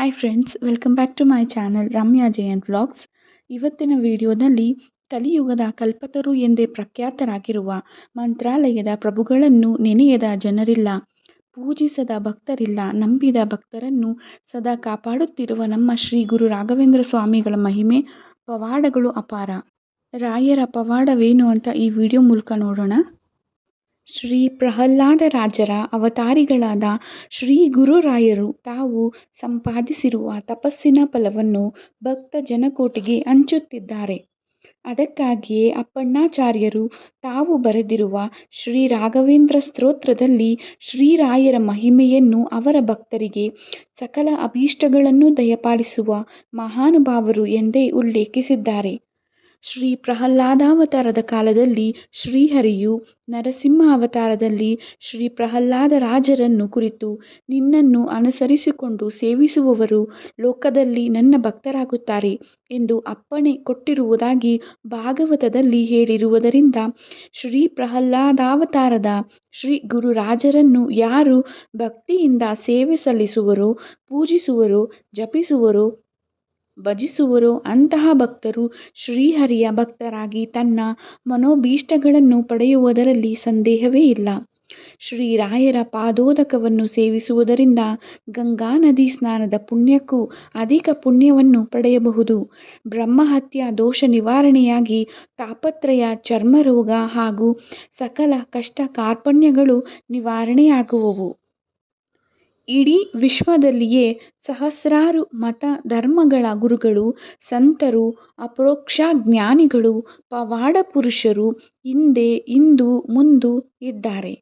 Hi friends welcome back to my channel Ramya Jayanth vlogs ಇವತ್ತಿನ ವಿಡಿಯೋದಲ್ಲಿ ಕಲಿಯುಗದ ಕಲ್ಪತರು ಎಂದೇ ಪ್ರಖ್ಯಾತರಾಗಿರುವ ಮಂತ್ರಾಲಯದ ಪ್ರಭುಗಳನ್ನು ನೆನೆಯದ ಜನರಿಲ್ಲ, ಪೂಜಿಸದ ಭಕ್ತರಿಲ್ಲ, ನಂಬಿದ ಭಕ್ತರನ್ನು ಸದಾ ಕಾಪಾಡುತ್ತಿರುವ ನಮ್ಮ ಶ್ರೀ ಗುರು ರಾಘವೇಂದ್ರ ಸ್ವಾಮಿಗಳ ಮಹಿಮೆ, ಪವಾಡಗಳು ಅಪಾರ. ರಾಯರ ಪವಾಡವೇನು ಅಂತ ಈ ವಿಡಿಯೋ ಮೂಲಕ ನೋಡೋಣ. ಶ್ರೀ ಪ್ರಹ್ಲಾದರಾಜರ ಅವತಾರಿಗಳಾದ ಶ್ರೀ ಗುರುರಾಯರು ತಾವು ಸಂಪಾದಿಸಿರುವ ತಪಸ್ಸಿನ ಫಲವನ್ನು ಭಕ್ತ ಜನಕೋಟಿಗೆ ಹಂಚುತ್ತಿದ್ದಾರೆ. ಅದಕ್ಕಾಗಿಯೇ ಅಪ್ಪಣ್ಣಾಚಾರ್ಯರು ತಾವು ಬರೆದಿರುವ ಶ್ರೀ ರಾಘವೇಂದ್ರ ಸ್ತೋತ್ರದಲ್ಲಿ ಶ್ರೀರಾಯರ ಮಹಿಮೆಯನ್ನು ಅವರ ಭಕ್ತರಿಗೆ ಸಕಲ ಅಭೀಷ್ಟಗಳನ್ನು ದಯಪಾಲಿಸುವ ಮಹಾನುಭಾವರು ಎಂದೇ ಉಲ್ಲೇಖಿಸಿದ್ದಾರೆ. ಶ್ರೀ ಪ್ರಹ್ಲಾದಾವತಾರದ ಕಾಲದಲ್ಲಿ ಶ್ರೀಹರಿಯು ನರಸಿಂಹ ಅವತಾರದಲ್ಲಿ ಶ್ರೀ ಪ್ರಹ್ಲಾದ ರಾಜರನ್ನು ಕುರಿತು ನಿನ್ನನ್ನು ಅನುಸರಿಸಿಕೊಂಡು ಸೇವಿಸುವವರು ಲೋಕದಲ್ಲಿ ನನ್ನ ಭಕ್ತರಾಗುತ್ತಾರೆ ಎಂದು ಅಪ್ಪಣೆ ಕೊಟ್ಟಿರುವುದಾಗಿ ಭಾಗವತದಲ್ಲಿ ಹೇಳಿರುವುದರಿಂದ ಶ್ರೀ ಪ್ರಹ್ಲಾದಾವತಾರದ ಶ್ರೀ ಗುರುರಾಜರನ್ನು ಯಾರು ಭಕ್ತಿಯಿಂದ ಸೇವೆ ಸಲ್ಲಿಸುವರೋ, ಪೂಜಿಸುವರೋ, ಜಪಿಸುವರೋ ಭಜಿಸುವರೋ. ಅಂತಹ ಭಕ್ತರು ಶ್ರೀಹರಿಯ ಭಕ್ತರಾಗಿ ತನ್ನ ಮನೋಭೀಷ್ಟಗಳನ್ನು ಪಡೆಯುವುದರಲ್ಲಿ ಸಂದೇಹವೇ ಇಲ್ಲ. ಶ್ರೀರಾಯರ ಪಾದೋದಕವನ್ನು ಸೇವಿಸುವುದರಿಂದ ಗಂಗಾ ನದಿ ಸ್ನಾನದ ಪುಣ್ಯಕ್ಕೂ ಅಧಿಕ ಪುಣ್ಯವನ್ನು ಪಡೆಯಬಹುದು. ಬ್ರಹ್ಮಹತ್ಯ ದೋಷ ನಿವಾರಣೆಯಾಗಿ ತಾಪತ್ರಯ, ಚರ್ಮರೋಗ ಹಾಗೂ ಸಕಲ ಕಷ್ಟ ಕಾರ್ಪಣ್ಯಗಳು ನಿವಾರಣೆಯಾಗುವವು. ಇಡೀ ವಿಶ್ವದಲ್ಲಿಯೇ ಸಹಸ್ರಾರು ಮತ ಧರ್ಮಗಳ ಗುರುಗಳು, ಸಂತರು, ಅಪರೋಕ್ಷ ಜ್ಞಾನಿಗಳು, ಪವಾಡ ಪುರುಷರು ಹಿಂದೆ, ಇಂದು, ಮುಂದು ಇದ್ದಾರೆ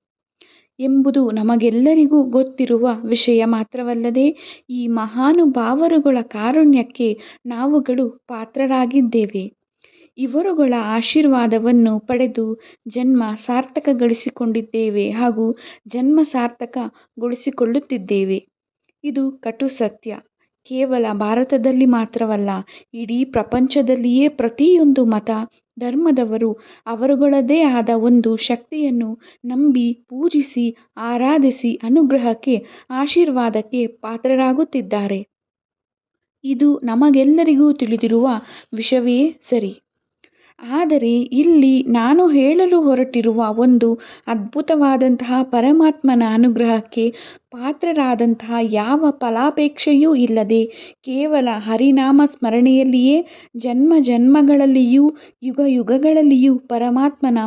ಎಂಬುದು ನಮಗೆಲ್ಲರಿಗೂ ಗೊತ್ತಿರುವ ವಿಷಯ ಮಾತ್ರವಲ್ಲದೆ ಈ ಮಹಾನುಭಾವರುಗಳ ಕಾರುಣ್ಯಕ್ಕೆ ನಾವುಗಳು ಪಾತ್ರರಾಗಿದ್ದೇವೆ. ಇವರುಗಳ ಆಶೀರ್ವಾದವನ್ನು ಪಡೆದು ಜನ್ಮ ಸಾರ್ಥಕಗೊಳಿಸಿಕೊಂಡಿದ್ದೇವೆ ಹಾಗೂ ಜನ್ಮ ಸಾರ್ಥಕಗೊಳಿಸಿಕೊಳ್ಳುತ್ತಿದ್ದೇವೆ. ಇದು ಕಟು ಸತ್ಯ. ಕೇವಲ ಭಾರತದಲ್ಲಿ ಮಾತ್ರವಲ್ಲ, ಇಡೀ ಪ್ರಪಂಚದಲ್ಲಿಯೇ ಪ್ರತಿಯೊಂದು ಮತ, ಧರ್ಮದವರು ಅವರುಗಳದೇ ಆದ ಒಂದು ಶಕ್ತಿಯನ್ನು ನಂಬಿ, ಪೂಜಿಸಿ, ಆರಾಧಿಸಿ ಅನುಗ್ರಹಕ್ಕೆ, ಆಶೀರ್ವಾದಕ್ಕೆ ಪಾತ್ರರಾಗುತ್ತಿದ್ದಾರೆ. ಇದು ನಮಗೆಲ್ಲರಿಗೂ ತಿಳಿದಿರುವ ವಿಷಯವೇ ಸರಿ. ಆದರೆ ಇಲ್ಲಿ ನಾನು ಹೇಳಲು ಹೊರಟಿರುವ ಒಂದು ಅದ್ಭುತವಾದಂತಹ ಪರಮಾತ್ಮನ ಅನುಗ್ರಹಕ್ಕೆ ಪಾತ್ರರಾದಂತಹ ಯಾವ ಫಲಾಪೇಕ್ಷೆಯೂ ಇಲ್ಲದೆ ಕೇವಲ ಹರಿನಾಮ ಸ್ಮರಣೆಯಲ್ಲಿಯೇ ಜನ್ಮ ಜನ್ಮಗಳಲ್ಲಿಯೂ ಯುಗ ಯುಗಗಳಲ್ಲಿಯೂ ಪರಮಾತ್ಮನ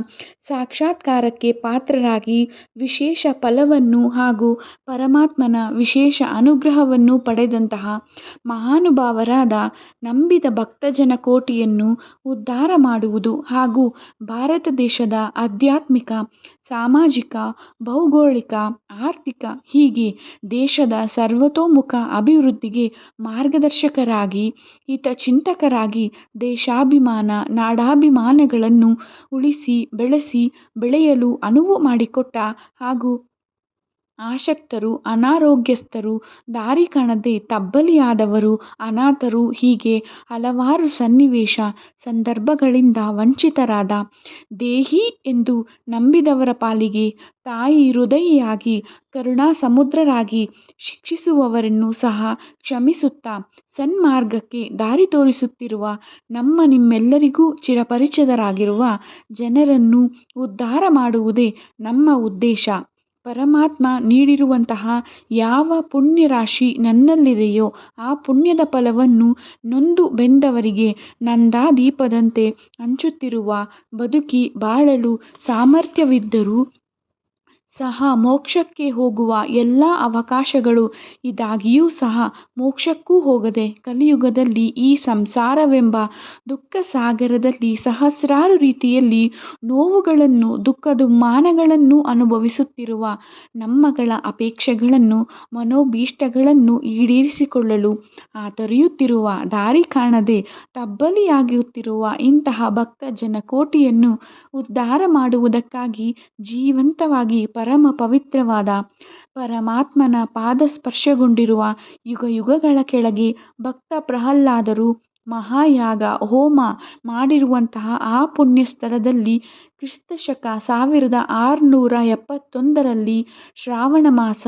ಸಾಕ್ಷಾತ್ಕಾರಕ್ಕೆ ಪಾತ್ರರಾಗಿ ವಿಶೇಷ ಫಲವನ್ನು ಹಾಗೂ ಪರಮಾತ್ಮನ ವಿಶೇಷ ಅನುಗ್ರಹವನ್ನು ಪಡೆದಂತಹ ಮಹಾನುಭಾವರಾದ ನಂಬಿದ ಭಕ್ತಜನ ಕೋಟಿಯನ್ನು ಉದ್ಧಾರ ಮಾಡುವುದು ಹಾಗೂ ಭಾರತ ದೇಶದ ಆಧ್ಯಾತ್ಮಿಕ, ಸಾಮಾಜಿಕ, ಭೌಗೋಳಿಕ, ಆರ್ಥಿಕ ಹೀಗೆ ದೇಶದ ಸರ್ವತೋಮುಖ ಅಭಿವೃದ್ಧಿಗೆ ಮಾರ್ಗದರ್ಶಕರಾಗಿ ಹಿತಚಿಂತಕರಾಗಿ ದೇಶಾಭಿಮಾನ, ನಾಡಾಭಿಮಾನಗಳನ್ನು ಉಳಿಸಿ, ಬೆಳೆಸಿ, ಬೆಳೆಯಲು ಅನುವು ಮಾಡಿಕೊಟ್ಟ ಹಾಗೂ ಅಶಕ್ತರು ಅನಾರೋಗ್ಯಸ್ಥರು, ದಾರಿ ಕಾಣದೆ ತಬ್ಬಲಿಯಾದವರು, ಅನಾಥರು ಹೀಗೆ ಹಲವಾರು ಸನ್ನಿವೇಶ ಸಂದರ್ಭಗಳಿಂದ ವಂಚಿತರಾದ. ದೇಹಿ ಎಂದು ನಂಬಿದವರ ಪಾಲಿಗೆ ತಾಯಿ ಹೃದಯಿಯಾಗಿ ಕರುಣಾ ಸಮುದ್ರರಾಗಿ ಶಿಕ್ಷಿಸುವವರನ್ನು ಸಹ ಕ್ಷಮಿಸುತ್ತಾ ಸನ್ಮಾರ್ಗಕ್ಕೆ ದಾರಿ ತೋರಿಸುತ್ತಿರುವ ನಮ್ಮ ನಿಮ್ಮೆಲ್ಲರಿಗೂ ಚಿರಪರಿಚಿತರಾಗಿರುವ ಜನರನ್ನು ಉದ್ಧಾರ ಮಾಡುವುದೇ ನಮ್ಮ ಉದ್ದೇಶ. ಪರಮಾತ್ಮ ನೀಡಿರುವಂತಹ ಯಾವ ಪುಣ್ಯರಾಶಿ ನನ್ನಲ್ಲಿದೆಯೋ ಆ ಪುಣ್ಯದ ಫಲವನ್ನು ನೊಂದು ಬೆಂದವರಿಗೆ ನಂದಾದೀಪದಂತೆ ಹಂಚುತ್ತಿರುವ ಬದುಕಿ ಬಾಳಲು ಸಾಮರ್ಥ್ಯವಿದ್ದರೂ ಸಹ ಮೋಕ್ಷಕ್ಕೆ ಹೋಗುವ ಎಲ್ಲ ಅವಕಾಶಗಳು ಇದಾಗಿಯೂ ಸಹ ಮೋಕ್ಷಕ್ಕೂ ಹೋಗದೆ ಕಲಿಯುಗದಲ್ಲಿ ಈ ಸಂಸಾರವೆಂಬ ದುಃಖ ಸಾಗರದಲ್ಲಿ ಸಹಸ್ರಾರು ರೀತಿಯಲ್ಲಿ ನೋವುಗಳನ್ನು ದುಃಖ ದುಮ್ಮಾನಗಳನ್ನು ಅನುಭವಿಸುತ್ತಿರುವ ನಮ್ಮಗಳ ಅಪೇಕ್ಷೆಗಳನ್ನು, ಮನೋಭೀಷ್ಟಗಳನ್ನು ಈಡೇರಿಸಿಕೊಳ್ಳಲು ಹಾತೊರೆಯುತ್ತಿರುವ ದಾರಿ ಕಾಣದೆ ತಬ್ಬಲಿಯಾಗುತ್ತಿರುವ ಇಂತಹ ಭಕ್ತ ಜನಕೋಟಿಯನ್ನು ಉದ್ಧಾರ ಮಾಡುವುದಕ್ಕಾಗಿ ಜೀವಂತವಾಗಿ ಪರಮ ಪವಿತ್ರವಾದ ಪರಮಾತ್ಮನ ಪಾದಸ್ಪರ್ಶಗೊಂಡಿರುವ ಯುಗ ಯುಗಗಳ ಕೆಳಗೆ ಭಕ್ತ ಪ್ರಹ್ಲಾದರು ಮಹಾಯಾಗ ಹೋಮ ಮಾಡಿರುವಂತಹ ಆ ಪುಣ್ಯ ಸ್ಥಳದಲ್ಲಿ ಕ್ರಿಸ್ತ ಶಕ ಸಾವಿರದ ಆರುನೂರ ಎಪ್ಪತ್ತೊಂದರಲ್ಲಿ ಶ್ರಾವಣ ಮಾಸ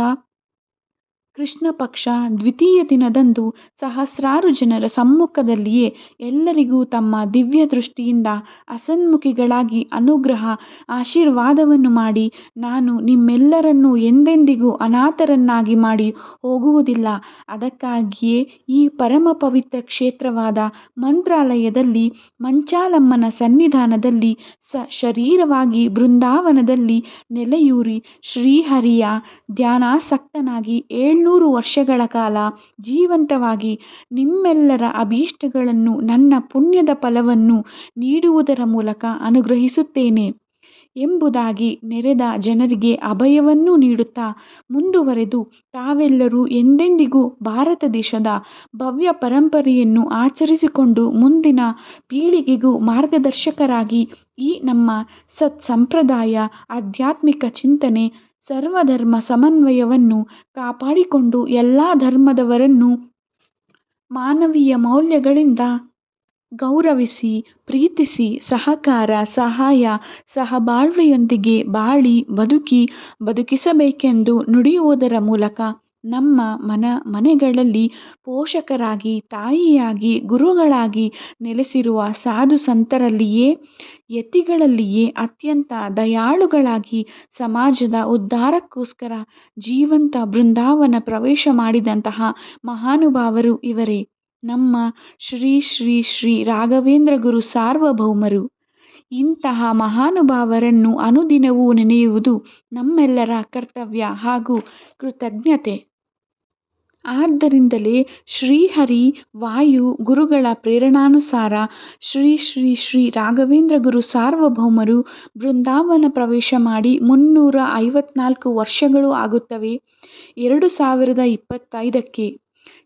ಕೃಷ್ಣ ಪಕ್ಷ ದ್ವಿತೀಯ ದಿನದಂದು ಸಹಸ್ರಾರು ಜನರ ಸಮ್ಮುಖದಲ್ಲಿಯೇ ಎಲ್ಲರಿಗೂ ತಮ್ಮ ದಿವ್ಯ ದೃಷ್ಟಿಯಿಂದ ಅಸನ್ಮುಖಿಗಳಾಗಿ ಅನುಗ್ರಹ, ಆಶೀರ್ವಾದವನ್ನು ಮಾಡಿ, ನಾನು ನಿಮ್ಮೆಲ್ಲರನ್ನು ಎಂದೆಂದಿಗೂ ಅನಾಥರನ್ನಾಗಿ ಮಾಡಿ ಹೋಗುವುದಿಲ್ಲ. ಅದಕ್ಕಾಗಿಯೇ ಈ ಪರಮ ಪವಿತ್ರ ಕ್ಷೇತ್ರವಾದ ಮಂತ್ರಾಲಯದಲ್ಲಿ, ಮಂಚಾಲಮ್ಮನ ಸನ್ನಿಧಾನದಲ್ಲಿ, ಸ ಶರೀರವಾಗಿ ಬೃಂದಾವನದಲ್ಲಿ ನೆಲೆಯೂರಿ ಶ್ರೀಹರಿಯ ಧ್ಯಾನಾಸಕ್ತನಾಗಿ ಏಳ್ನೂರು ವರ್ಷಗಳ ಕಾಲ ಜೀವಂತವಾಗಿ ನಿಮ್ಮೆಲ್ಲರ ಅಭೀಷ್ಟಗಳನ್ನು ನನ್ನ ಪುಣ್ಯದ ಫಲವನ್ನು ನೀಡುವುದರ ಮೂಲಕ ಅನುಗ್ರಹಿಸುತ್ತೇನೆ ಎಂಬುದಾಗಿ ನೆರೆದ ಜನರಿಗೆ ಅಭಯವನ್ನು ನೀಡುತ್ತಾ ಮುಂದುವರೆದು ತಾವೆಲ್ಲರೂ ಎಂದೆಂದಿಗೂ ಭಾರತ ದೇಶದ ಭವ್ಯ ಪರಂಪರೆಯನ್ನು ಆಚರಿಸಿಕೊಂಡು ಮುಂದಿನ ಪೀಳಿಗೆಗೂ ಮಾರ್ಗದರ್ಶಕರಾಗಿ ಈ ನಮ್ಮ ಸತ್ಸಂಪ್ರದಾಯ, ಆಧ್ಯಾತ್ಮಿಕ ಚಿಂತನೆ ಸರ್ವಧರ್ಮ ಸಮನ್ವಯವನ್ನು ಕಾಪಾಡಿಕೊಂಡು ಎಲ್ಲ ಧರ್ಮದವರನ್ನು ಮಾನವೀಯ ಮೌಲ್ಯಗಳಿಂದ ಗೌರವಿಸಿ, ಪ್ರೀತಿಸಿ, ಸಹಕಾರ, ಸಹಾಯ, ಸಹಬಾಳ್ವೆಯೊಂದಿಗೆ ಬಾಳಿ ಬದುಕಿ, ಬದುಕಿಸಬೇಕೆಂದು ನುಡಿಯುವುದರ ಮೂಲಕ ನಮ್ಮ ಮನ, ಮನೆಗಳಲ್ಲಿ ಪೋಷಕರಾಗಿ, ತಾಯಿಯಾಗಿ, ಗುರುಗಳಾಗಿ ನೆಲೆಸಿರುವ ಸಾಧು ಸಂತರಲ್ಲಿಯೇ, ಯತಿಗಳಲ್ಲಿಯೇ ಅತ್ಯಂತ ದಯಾಳುಗಳಾಗಿ ಸಮಾಜದ ಉದ್ಧಾರಕ್ಕೋಸ್ಕರ ಜೀವಂತ ಬೃಂದಾವನ ಪ್ರವೇಶ ಮಾಡಿದಂತಹ ಮಹಾನುಭಾವರು ಇವರೇ. ನಮ್ಮ ಶ್ರೀ ಶ್ರೀ ಶ್ರೀ ರಾಘವೇಂದ್ರ ಗುರು ಸಾರ್ವಭೌಮರು. ಇಂತಹ ಮಹಾನುಭಾವರನ್ನು ಅನುದಿನವೂ ನೆನೆಯುವುದು ನಮ್ಮೆಲ್ಲರ ಕರ್ತವ್ಯ ಹಾಗೂ ಕೃತಜ್ಞತೆ. ಆದ್ದರಿಂದಲೇ ಶ್ರೀಹರಿ ವಾಯು ಗುರುಗಳ ಪ್ರೇರಣಾನುಸಾರ ಶ್ರೀ ಶ್ರೀ ಶ್ರೀ ರಾಘವೇಂದ್ರ ಗುರು ಸಾರ್ವಭೌಮರು ಬೃಂದಾವನ ಪ್ರವೇಶ ಮಾಡಿ ಮುನ್ನೂರ ಐವತ್ನಾಲ್ಕು ವರ್ಷಗಳು ಆಗುತ್ತವೆ. ಎರಡು ಸಾವಿರದ ಇಪ್ಪತ್ತೈದಕ್ಕೆ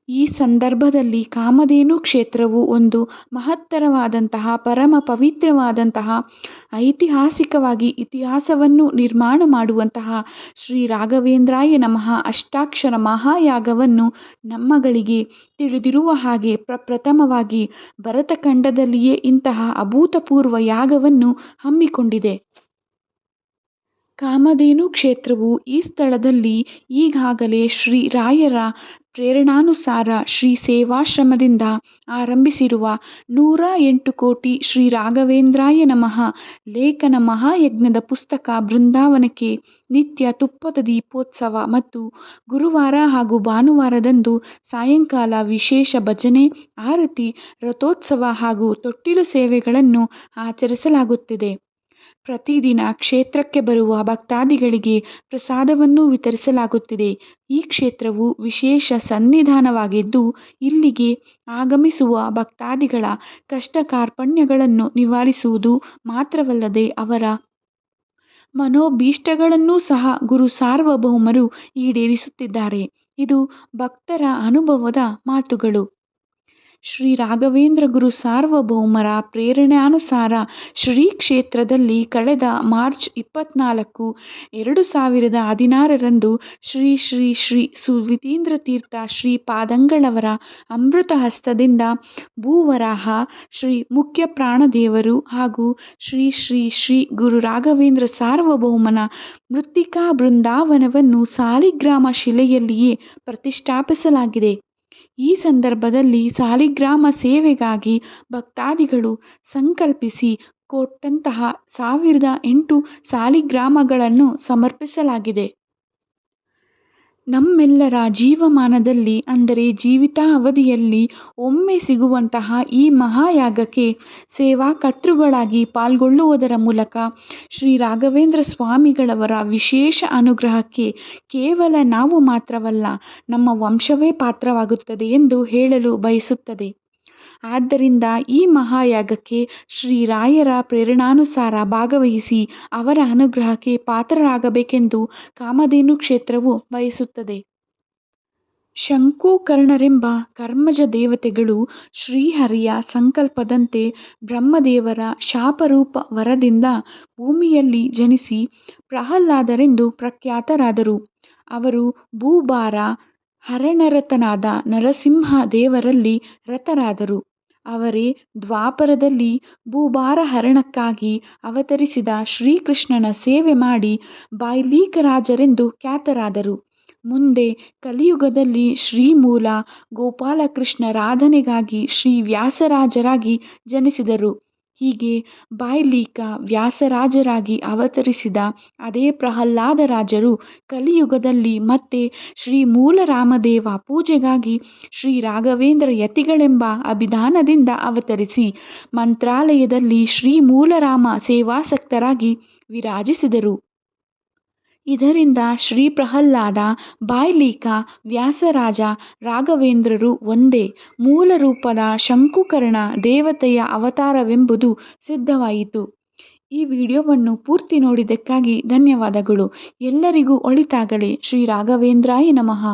ಈ ಸಂದರ್ಭದಲ್ಲಿ ಕಾಮಧೇನು ಕ್ಷೇತ್ರವು ಒಂದು ಮಹತ್ತರವಾದಂತಹ, ಪರಮ ಪವಿತ್ರವಾದಂತಹ, ಐತಿಹಾಸಿಕವಾಗಿ ಇತಿಹಾಸವನ್ನು ನಿರ್ಮಾಣ ಮಾಡುವಂತಹ ಶ್ರೀ ರಾಘವೇಂದ್ರಾಯ ನಮಃ ಅಷ್ಟಾಕ್ಷರ ಮಹಾಯಾಗವನ್ನು ನಮ್ಮಗಳಿಗೆ ತಿಳಿದಿರುವ ಹಾಗೆ ಪ್ರಪ್ರಥಮವಾಗಿ ಭರತಖಂಡದಲ್ಲಿಯೇ ಇಂತಹ ಅಭೂತಪೂರ್ವ ಯಾಗವನ್ನು ಹಮ್ಮಿಕೊಂಡಿದೆ. ಕಾಮಧೇನು ಕ್ಷೇತ್ರವು ಈ ಸ್ಥಳದಲ್ಲಿ ಈಗಾಗಲೇ ಶ್ರೀ ರಾಯರ ಪ್ರೇರಣಾನುಸಾರ ಶ್ರೀ ಸೇವಾಶ್ರಮದಿಂದ ಆರಂಭಿಸಿರುವ ನೂರ ಎಂಟು ಕೋಟಿ ಶ್ರೀ ರಾಘವೇಂದ್ರಾಯ ನಮಃ ಲೇಖನ ಮಹಾಯಜ್ಞದ ಪುಸ್ತಕ ಬೃಂದಾವನಕ್ಕೆ ನಿತ್ಯ ತುಪ್ಪದ ದೀಪೋತ್ಸವ ಮತ್ತು ಗುರುವಾರ ಹಾಗೂ ಭಾನುವಾರದಂದು ಸಾಯಂಕಾಲ ವಿಶೇಷ ಭಜನೆ, ಆರತಿ, ರಥೋತ್ಸವ ಹಾಗೂ ತೊಟ್ಟಿಲು ಸೇವೆಗಳನ್ನು ಆಚರಿಸಲಾಗುತ್ತಿದೆ. ಪ್ರತಿದಿನ ಕ್ಷೇತ್ರಕ್ಕೆ ಬರುವ ಭಕ್ತಾದಿಗಳಿಗೆ ಪ್ರಸಾದವನ್ನು ವಿತರಿಸಲಾಗುತ್ತಿದೆ. ಈ ಕ್ಷೇತ್ರವು ವಿಶೇಷ ಸನ್ನಿಧಾನವಾಗಿದ್ದು, ಇಲ್ಲಿಗೆ ಆಗಮಿಸುವ ಭಕ್ತಾದಿಗಳ ಕಷ್ಟ ಕಾರ್ಪಣ್ಯಗಳನ್ನು ನಿವಾರಿಸುವುದು ಮಾತ್ರವಲ್ಲದೆ ಅವರ ಮನೋಭೀಷ್ಟಗಳನ್ನೂ ಸಹ ಗುರು ಸಾರ್ವಭೌಮರು ಈಡೇರಿಸುತ್ತಿದ್ದಾರೆ. ಇದು ಭಕ್ತರ ಅನುಭವದ ಮಾತುಗಳು. ಶ್ರೀ ರಾಘವೇಂದ್ರ ಗುರು ಸಾರ್ವಭೌಮರ ಪ್ರೇರಣಾನುಸಾರ ಶ್ರೀ ಕ್ಷೇತ್ರದಲ್ಲಿ ಕಳೆದ ಮಾರ್ಚ್ ಇಪ್ಪತ್ನಾಲ್ಕು, ಎರಡು ಸಾವಿರದ ಹದಿನಾರರಂದು ಶ್ರೀ ಶ್ರೀ ಶ್ರೀ ಸುವಿತೀಂದ್ರ ತೀರ್ಥ ಶ್ರೀಪಾದಂಗಳವರ ಅಮೃತ ಹಸ್ತದಿಂದ ಭೂವರಾಹ ಶ್ರೀ ಮುಖ್ಯ ಪ್ರಾಣದೇವರು ಹಾಗೂ ಶ್ರೀ ಶ್ರೀ ಶ್ರೀ ಗುರು ರಾಘವೇಂದ್ರ ಸಾರ್ವಭೌಮನ ಮೃತ್ತಿಕಾ ಬೃಂದಾವನವನ್ನು ಸಾಲಿಗ್ರಾಮ ಶಿಲೆಯಲ್ಲಿಯೇ ಪ್ರತಿಷ್ಠಾಪಿಸಲಾಗಿದೆ. ಈ ಸಂದರ್ಭದಲ್ಲಿ ಸಾಲಿಗ್ರಾಮ ಸೇವೆಗಾಗಿ ಭಕ್ತಾದಿಗಳು ಸಂಕಲ್ಪಿಸಿ ಕೊಟ್ಟಂತಹ ಸಾವಿರದ ಎಂಟು ಸಾಲಿಗ್ರಾಮಗಳನ್ನು ಸಮರ್ಪಿಸಲಾಗಿದೆ. ನಮ್ಮೆಲ್ಲರ ಜೀವಮಾನದಲ್ಲಿ, ಅಂದರೆ ಜೀವಿತಾವಧಿಯಲ್ಲಿ ಒಮ್ಮೆ ಸಿಗುವಂತಹ ಈ ಮಹಾಯಾಗಕ್ಕೆ ಸೇವಾ ಕರ್ತೃಗಳಾಗಿ ಪಾಲ್ಗೊಳ್ಳುವುದರ ಮೂಲಕ ಶ್ರೀ ರಾಘವೇಂದ್ರ ಸ್ವಾಮಿಗಳವರ ವಿಶೇಷ ಅನುಗ್ರಹಕ್ಕೆ ಕೇವಲ ನಾವು ಮಾತ್ರವಲ್ಲ ನಮ್ಮ ವಂಶವೇ ಪಾತ್ರವಾಗುತ್ತದೆ ಎಂದು ಹೇಳಲು ಬಯಸುತ್ತದೆ. ಆದ್ದರಿಂದ ಈ ಮಹಾಯಾಗಕ್ಕೆ ಶ್ರೀರಾಯರ ಪ್ರೇರಣಾನುಸಾರ ಭಾಗವಹಿಸಿ ಅವರ ಅನುಗ್ರಹಕ್ಕೆ ಪಾತ್ರರಾಗಬೇಕೆಂದು ಕಾಮಧೇನು ಕ್ಷೇತ್ರವು ಬಯಸುತ್ತದೆ. ಶಂಕುಕರ್ಣರೆಂಬ ಕರ್ಮಜ ದೇವತೆಗಳು ಶ್ರೀಹರಿಯ ಸಂಕಲ್ಪದಂತೆ ಬ್ರಹ್ಮದೇವರ ಶಾಪರೂಪ ವರದಿಂದ ಭೂಮಿಯಲ್ಲಿ ಜನಿಸಿ ಪ್ರಹ್ಲಾದರೆಂದು ಪ್ರಖ್ಯಾತರಾದರು. ಅವರು ಭೂಭಾರ ಹರಣರತನಾದ ನರಸಿಂಹ ದೇವರಲ್ಲಿ ರತರಾದರು ಅವರೇ ದ್ವಾಪರದಲ್ಲಿ ಭೂಭಾರ ಹರಣಕ್ಕಾಗಿ ಅವತರಿಸಿದ ಶ್ರೀಕೃಷ್ಣನ ಸೇವೆ ಮಾಡಿ ಬಾಯ್ಲೀಕರಾಜರೆಂದು ಖ್ಯಾತರಾದರು ಮುಂದೆ ಕಲಿಯುಗದಲ್ಲಿ ಶ್ರೀಮೂಲ ಗೋಪಾಲಕೃಷ್ಣರಾಧನೆಗಾಗಿ ಶ್ರೀ ವ್ಯಾಸರಾಜರಾಗಿ ಜನಿಸಿದರು. ಹೀಗೆ ಬಾಯ್ಲೀಕ ವ್ಯಾಸರಾಜರಾಗಿ ಅವತರಿಸಿದ ಅದೇ ಪ್ರಹ್ಲಾದ ರಾಜರು ಕಲಿಯುಗದಲ್ಲಿ ಮತ್ತೆ ಶ್ರೀ ಮೂಲರಾಮದೇವ ಪೂಜೆಗಾಗಿ ಶ್ರೀ ರಾಘವೇಂದ್ರ ಯತಿಗಳೆಂಬ ಅಭಿಧಾನದಿಂದ ಅವತರಿಸಿ ಮಂತ್ರಾಲಯದಲ್ಲಿ ಶ್ರೀ ಮೂಲರಾಮ ಸೇವಾಸಕ್ತರಾಗಿ ವಿರಾಜಿಸಿದರು. ಇದರಿಂದ ಶ್ರೀ ಪ್ರಹ್ಲಾದ, ಬಾಯ್ಲೀಕ ವ್ಯಾಸರಾಜ, ರಾಘವೇಂದ್ರರು ಒಂದೇ ಮೂಲ ರೂಪದ ಶಂಕುಕರ್ಣ ದೇವತೆಯ ಅವತಾರವೆಂಬುದು ಸಿದ್ಧವಾಯಿತು. ಈ ವಿಡಿಯೋವನ್ನು ಪೂರ್ತಿ ನೋಡಿದ್ದಕ್ಕಾಗಿ ಧನ್ಯವಾದಗಳು. ಎಲ್ಲರಿಗೂ ಒಳಿತಾಗಲಿ. ಶ್ರೀ ರಾಘವೇಂದ್ರಾಯ ನಮಃ